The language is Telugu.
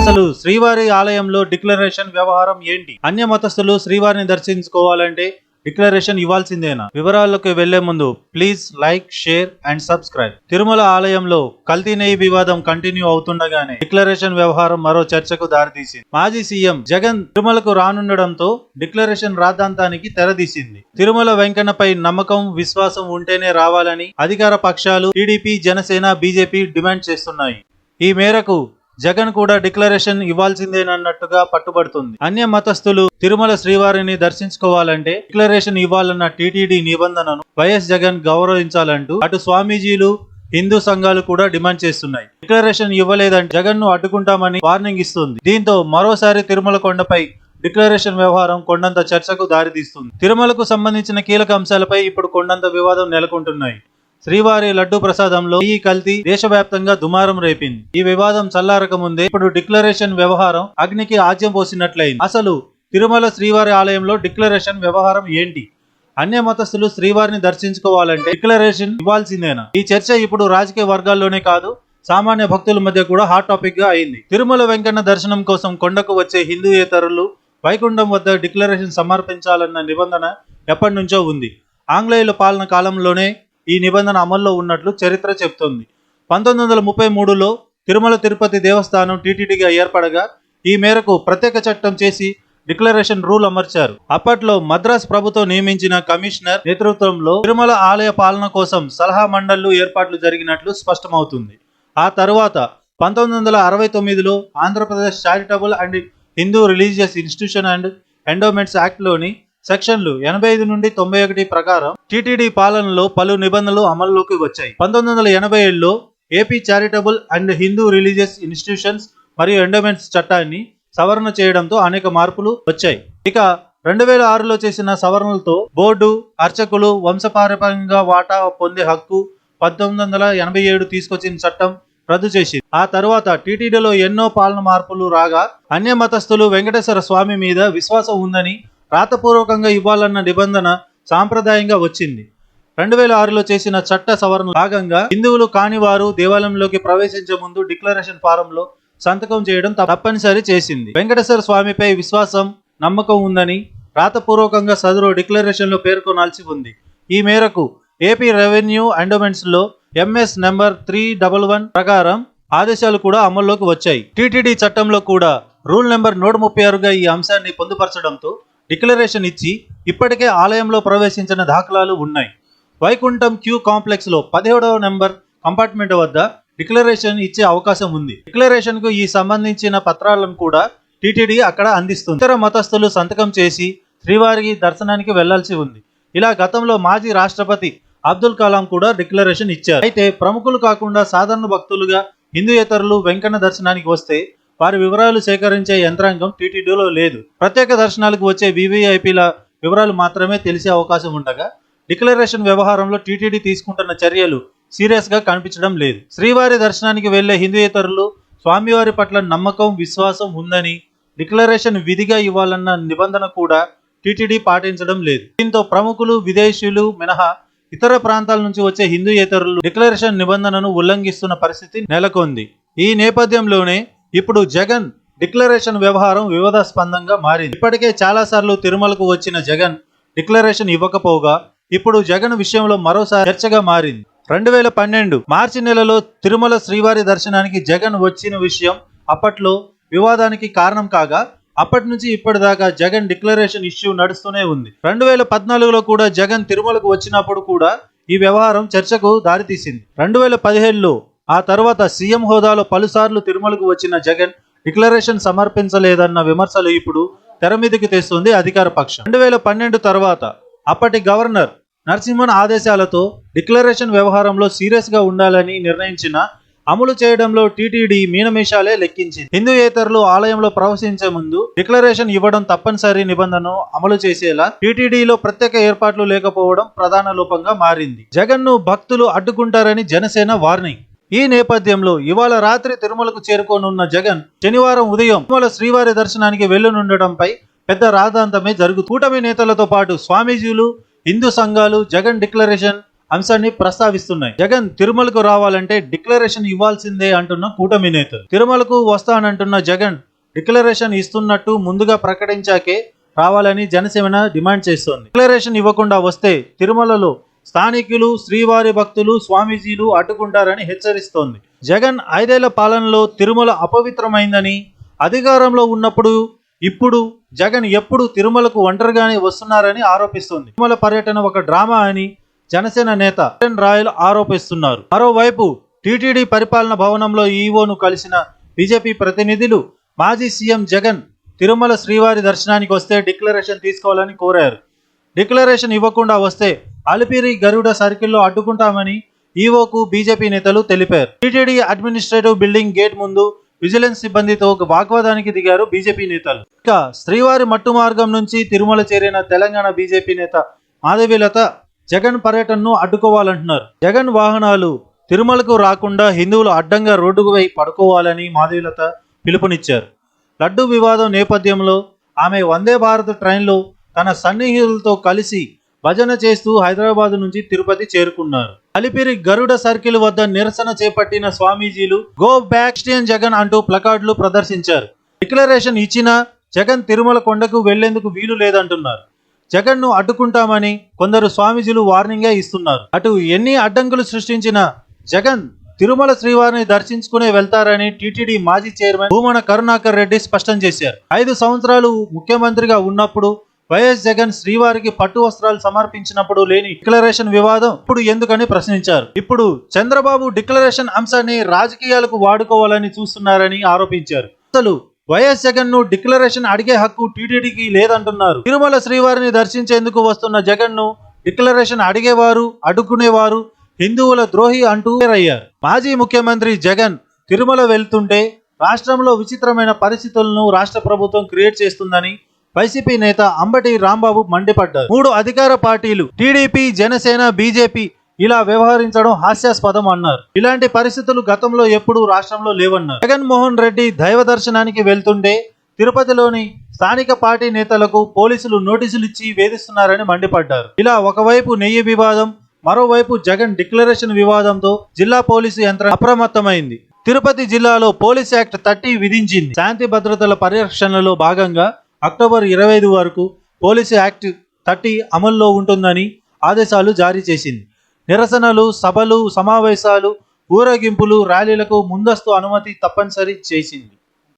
అసలు శ్రీవారి ఆలయంలో డిక్లరేషన్ వ్యవహారం ఏంటి? అన్య మతస్థులు శ్రీవారిని దర్శించుకోవాలంటే డిక్లరేషన్ ఇవ్వాల్సిందేనా? వివరాల్లోకి వెళ్ళే ముందు please like share and subscribe. Tirumala ఆలయంలో కల్తీ నెయ్యి వివాదం కంటిన్యూ అవుతుండగానే డిక్లరేషన్ వ్యవహారం మరో చర్చకు దారితీసింది. మాజీ సీఎం జగన్ తిరుమలకు రానుండడంతో డిక్లరేషన్ రాద్ధాంతానికి తెరదీసింది. తిరుమల వెంకన్నపై నమ్మకం విశ్వాసం ఉంటేనే రావాలని అధికార పక్షాలు టీడీపీ జనసేన బీజేపీ డిమాండ్ చేస్తున్నాయి. ఈ మేరకు జగన్ కూడా డిక్లరేషన్ ఇవ్వాల్సిందేనన్నట్టుగా పట్టుబడుతుంది. అన్య మతస్థులు తిరుమల శ్రీవారిని దర్శించుకోవాలంటే డిక్లరేషన్ ఇవ్వాలన్న టీటీడీ నిబంధనను వైఎస్ జగన్ గౌరవించాలంటూ అటు స్వామీజీలు హిందూ సంఘాలు కూడా డిమాండ్ చేస్తున్నాయి. డిక్లరేషన్ ఇవ్వలేదని జగన్ను అడ్డుకుంటామని వార్నింగ్ ఇస్తుంది. దీంతో మరోసారి తిరుమల కొండపై డిక్లరేషన్ వ్యవహారం కొండంత చర్చకు దారితీస్తుంది. తిరుమలకు సంబంధించిన కీలక అంశాలపై ఇప్పుడు కొండంత వివాదం నెలకొంటున్నాయి. శ్రీవారి లడ్డు ప్రసాదంలో ఈ కల్తీ దేశవ్యాప్తంగా దుమారం రేపింది. ఈ వివాదం చల్లారక ముందే ఇప్పుడు డిక్లరేషన్ వ్యవహారం అగ్నికి ఆజ్యం పోసినట్లయింది. అసలు తిరుమల శ్రీవారి ఆలయంలో డిక్లరేషన్ వ్యవహారం ఏంటి? అన్య మతస్థులు శ్రీవారిని దర్శించుకోవాలంటే డిక్లరేషన్ ఇవ్వాల్సిందేనా? ఈ చర్చ ఇప్పుడు రాజకీయ వర్గాల్లోనే కాదు సామాన్య భక్తుల మధ్య కూడా హాట్ టాపిక్గా అయింది. తిరుమల వెంకన్న దర్శనం కోసం కొండకు వచ్చే హిందూయేతరులు వైకుంఠం వద్ద డిక్లరేషన్ సమర్పించాలన్న నిబంధన ఎప్పటి నుంచో ఉంది. ఆంగ్లేయుల పాలన కాలంలోనే ఈ నిబంధన అమల్లో ఉన్నట్లు చరిత్ర చెబుతోంది పంతొమ్మిది వందల ముప్పై మూడులో తిరుమల తిరుపతి దేవస్థానం టీటీడీగా ఏర్పడగా ఈ మేరకు ప్రత్యేక చట్టం చేసి డిక్లరేషన్ రూల్ అమర్చారు. అప్పట్లో మద్రాస్ ప్రభుత్వం నియమించిన కమిషనర్ నేతృత్వంలో తిరుమల ఆలయ పాలన కోసం సలహా మండళ్ళు ఏర్పాట్లు జరిగినట్లు స్పష్టమవుతుంది. ఆ తరువాత పంతొమ్మిది వందల అరవై తొమ్మిదిలో Andhra Pradesh charitable and Hindu religious institution and endowments యాక్ట్లోని సెక్షన్లు ఎనభై ఐదు నుండి తొంభై ఒకటి ప్రకారం టీటీడీ పాలనలో పలు నిబంధనలు అమల్లోకి వచ్చాయి. పంతొమ్మిది వందల ఎనభై ఏడులో AP charitable and Hindu religious institutions మరియు ఎండోమెంట్స్ చట్టాన్ని సవరణ చేయడంతో అనేక మార్పులు వచ్చాయి. ఇక రెండు వేల ఆరులో చేసిన సవరణలతో బోర్డు అర్చకులు వంశపారంపర్యంగా వాటా పొందే హక్కు పంతొమ్మిది వందల ఎనభై ఏడు తీసుకొచ్చిన చట్టం రద్దు చేసింది. ఆ తరువాత టీటీడీలో ఎన్నో పాలన మార్పులు రాగా అన్య మతస్థులు వెంకటేశ్వర స్వామి మీద విశ్వాసం ఉందని రాతపూర్వకంగా ఇవ్వాలన్న నిబంధన సాంప్రదాయంగా వచ్చింది. రెండు వేల ఆరులో చేసిన చట్ట సవరణ భాగంగా హిందువులు కాని వారు దేవాలయంలోకి ప్రవేశించే ముందు డిక్లరేషన్ ఫారంలో సంతకం చేయడం తప్పనిసరి చేసింది. వెంకటేశ్వర స్వామిపై విశ్వాసం నమ్మకం ఉందని రాతపూర్వకంగా సదరు డిక్లరేషన్లో పేర్కొనాల్సి ఉంది. ఈ మేరకు AP revenue అండోమెంట్స్లో MS number three double one ప్రకారం ఆదేశాలు కూడా అమల్లోకి వచ్చాయి. టీటీడీ చట్టంలో కూడా రూల్ నెంబర్ నూట ముప్పై ఆరుగా ఈ అంశాన్ని పొందుపరచడంతో డిక్లరేషన్ ఇచ్చి ఇప్పటికే ఆలయంలో ప్రవేశించిన దాఖలాలు ఉన్నాయి. వైకుంఠం క్యూ కాంప్లెక్స్లో పదిహేడవ నెంబర్ కంపార్ట్మెంట్ వద్ద డిక్లరేషన్ ఇచ్చే అవకాశం ఉంది. డిక్లరేషన్కు ఈ సంబంధించిన పత్రాలను కూడా టీటీడీ అక్కడ అందిస్తుంది. ఇతర మతస్థులు సంతకం చేసి శ్రీవారికి దర్శనానికి వెళ్ళాల్సి ఉంది. ఇలా గతంలో మాజీ రాష్ట్రపతి అబ్దుల్ కలాం కూడా డిక్లరేషన్ ఇచ్చారు. అయితే ప్రముఖులు కాకుండా సాధారణ భక్తులుగా హిందూయేతరులు వెంకన్న దర్శనానికి వస్తే వారి వివరాలు సేకరించే యంత్రాంగం టీటీడీలో లేదు. ప్రత్యేక దర్శనాలకు వచ్చే వివిఐపీల వివరాలు మాత్రమే తెలిసే అవకాశం ఉండగా డిక్లరేషన్ వ్యవహారంలో టీటీడీ తీసుకుంటున్న చర్యలు సీరియస్గా కనిపించడం లేదు. శ్రీవారి దర్శనానికి వెళ్ళే హిందూయేతరులు స్వామివారి పట్ల నమ్మకం విశ్వాసం ఉందని డిక్లరేషన్ విధిగా ఇవ్వాలన్న నిబంధన కూడా టీటీడీ పాటించడం లేదు. దీంతో ప్రముఖులు విదేశీయులు మినహా ఇతర ప్రాంతాల నుంచి వచ్చే హిందూయేతరులు డిక్లరేషన్ నిబంధనను ఉల్లంఘిస్తున్న పరిస్థితి నెలకొంది. ఈ నేపథ్యంలోనే ఇప్పుడు జగన్ డిక్లరేషన్ వ్యవహారం వివాదాస్పందంగా మారింది. ఇప్పటికే చాలాసార్లు తిరుమలకు వచ్చిన జగన్ డిక్లరేషన్ ఇవ్వకపోగా ఇప్పుడు జగన్ విషయంలో మరోసారి చర్చగా మారింది. రెండు వేల పన్నెండు మార్చి నెలలో తిరుమల శ్రీవారి దర్శనానికి జగన్ వచ్చిన విషయం అప్పట్లో వివాదానికి కారణం కాగా అప్పటి నుంచి ఇప్పటిదాకా జగన్ డిక్లరేషన్ ఇష్యూ నడుస్తూనే ఉంది. రెండు వేల పద్నాలుగులో కూడా జగన్ తిరుమలకు వచ్చినప్పుడు కూడా ఈ వ్యవహారం చర్చకు దారితీసింది. రెండు వేల పదిహేడులో ఆ తర్వాత సీఎం హోదాలో పలుసార్లు తిరుమలకు వచ్చిన జగన్ డిక్లరేషన్ సమర్పించలేదన్న విమర్శలు ఇప్పుడు తెర మీదకి తెస్తుంది అధికార పక్షం. రెండు వేల పన్నెండు తర్వాత అప్పటి గవర్నర్ నరసింహన్ ఆదేశాలతో డిక్లరేషన్ వ్యవహారంలో సీరియస్గా ఉండాలని నిర్ణయించిన అమలు చేయడంలో టీటీడీ మీనమేషాలే లెక్కించింది. హిందూయేతరులు ఆలయంలో ప్రవేశించే ముందు డిక్లరేషన్ ఇవ్వడం తప్పనిసరి నిబంధనను అమలు చేసేలా టీటీడీలో ప్రత్యేక ఏర్పాట్లు లేకపోవడం ప్రధాన లోపంగా మారింది. జగన్ను భక్తులు అడ్డుకుంటారని జనసేన వార్నింగ్. ఈ నేపథ్యంలో ఇవాళ రాత్రి తిరుమలకు చేరుకోనున్న జగన్ శనివారం ఉదయం తిరుమల శ్రీవారి దర్శనానికి వెళ్ళనుండటంపై పెద్ద రాద్ధాంతమే జరుగు కూటమి నేతలతో పాటు స్వామీజీలు హిందూ సంఘాలు జగన్ డిక్లరేషన్ అంశాన్ని ప్రస్తావిస్తున్నాయి. జగన్ తిరుమలకు రావాలంటే డిక్లరేషన్ ఇవ్వాల్సిందే అంటున్న కూటమి నేతలు. తిరుమలకు వస్తానంటున్న జగన్ డిక్లరేషన్ ఇస్తున్నట్టు ముందుగా ప్రకటించాకే రావాలని జనసేన డిమాండ్ చేస్తోంది. డిక్లరేషన్ ఇవ్వకుండా వస్తే తిరుమలలో స్థానికులు శ్రీవారి భక్తులు స్వామీజీలు అడ్డుకుంటారని హెచ్చరిస్తోంది. జగన్ ఐదేళ్ళ పాలనలో తిరుమల అపవిత్రమైందని అధికారంలో ఉన్నప్పుడు ఇప్పుడు జగన్ ఎప్పుడు తిరుమలకు ఒంటరిగానే వస్తున్నారని ఆరోపిస్తోంది. తిరుమల పర్యటన ఒక డ్రామా అని జనసేన నేత కిరణ్ రాయల్ ఆరోపిస్తున్నారు. మరోవైపు టీటీడీ పరిపాలన భవనంలో ఈవోను కలిసిన బీజేపీ ప్రతినిధులు మాజీ సీఎం జగన్ తిరుమల శ్రీవారి దర్శనానికి వస్తే డిక్లరేషన్ తీసుకోవాలని కోరారు. డిక్లరేషన్ ఇవ్వకుండా వస్తే అలిపిరి గరుడ సర్కిల్లో అడ్డుకుంటామని ఈవోకు బీజేపీ నేతలు తెలిపారు. టీటీడీ అడ్మినిస్ట్రేటివ్ బిల్డింగ్ గేట్ ముందు విజిలెన్స్ సిబ్బందితో ఒక వాగ్వాదానికి దిగారు బీజేపీ నేతలు. ఇక శ్రీవారి మట్టు మార్గం నుంచి తిరుమల చేరిన తెలంగాణ బీజేపీ నేత మాధవీలత జగన్ పర్యటనను అడ్డుకోవాలంటున్నారు. జగన్ వాహనాలు తిరుమలకు రాకుండా హిందువులు అడ్డంగా రోడ్డుపై పడుకోవాలని మాధవీలత పిలుపునిచ్చారు. లడ్డు వివాదం నేపథ్యంలో ఆమె వందే భారత్ ట్రైన్లో తన సన్నిహితులతో కలిసి భజన చేస్తూ హైదరాబాద్ నుంచి తిరుపతి చేరుకున్నారు. అలిపిరి గరుడ సర్కిల్ వద్ద నిరసన చేపట్టిన స్వామీజీలు గో బ్యాక్ స్టేన్ జగన్ అంటూ ప్లకార్డులు ప్రదర్శించారు. డిక్లరేషన్ ఇచ్చినా జగన్ తిరుమల కొండకు వెళ్ళేందుకు వీలు లేదంటున్నారు. జగన్ను అడ్డుకుంటామని కొందరు స్వామీజీలు వార్నింగే ఇస్తున్నారు. అటు ఎన్ని అడ్డంకులు సృష్టించినా జగన్ తిరుమల శ్రీవారిని దర్శించుకునే వెళ్తారని టీటీడీ మాజీ చైర్మన్ భూమన కరుణాకర్ రెడ్డి స్పష్టం చేశారు. ఐదు సంవత్సరాలు ముఖ్యమంత్రిగా ఉన్నప్పుడు వైఎస్ జగన్ శ్రీవారికి పట్టు వస్త్రాలు సమర్పించినప్పుడు లేని డిక్లరేషన్ వివాదం ఇప్పుడు ఎందుకని ప్రశ్నించారు? ఇప్పుడు చంద్రబాబు డిక్లరేషన్ అంశాన్ని రాజకీయాలకు వాడుకోవాలని చూస్తున్నారని ఆరోపించారు. అసలు వైఎస్ జగన్ను డిక్లరేషన్ అడిగే హక్కు టీటీడీకి లేదంటున్నారు. తిరుమల శ్రీవారిని దర్శించేందుకు వస్తున్న జగన్ను డిక్లరేషన్ అడిగేవారు అడ్డుకునేవారు హిందువుల ద్రోహి అంటూ అయ్యారు మాజీ ముఖ్యమంత్రి జగన్ తిరుమల వెళ్తుంటే రాష్ట్రంలో విచిత్రమైన పరిస్థితులను రాష్ట్ర ప్రభుత్వం క్రియేట్ చేస్తుందని వైసీపీ నేత అంబటి రాంబాబు మండిపడ్డారు. మూడు అధికార పార్టీలు టీడీపీ జనసేన బీజేపీ ఇలా వ్యవహరించడం హాస్యాస్పదం అన్నారు. ఇలాంటి పరిస్థితులు గతంలో ఎప్పుడూ రాష్ట్రంలో లేవన్నారు. జగన్మోహన్ రెడ్డి దైవ దర్శనానికి వెళ్తుంటే తిరుపతిలోని స్థానిక పార్టీ నేతలకు పోలీసులు నోటీసులు ఇచ్చి వేధిస్తున్నారని మండిపడ్డారు. ఇలా ఒకవైపు నెయ్యి వివాదం మరోవైపు జగన్ డిక్లరేషన్ వివాదంతో జిల్లా పోలీసు యంత్రం అప్రమత్తమైంది. తిరుపతి జిల్లాలో పోలీస్ యాక్ట్ థర్టీ విధించింది. శాంతి భద్రతల పరిరక్షణలో భాగంగా అక్టోబర్ ఇరవై ఐదు వరకు పోలీసు యాక్ట్ థర్టీ అమల్లో ఉంటుందని ఆదేశాలు జారీ చేసింది. నిరసనలు సభలు సమావేశాలు ఊరేగింపులు ర్యాలీలకు ముందస్తు అనుమతి తప్పనిసరి చేసింది.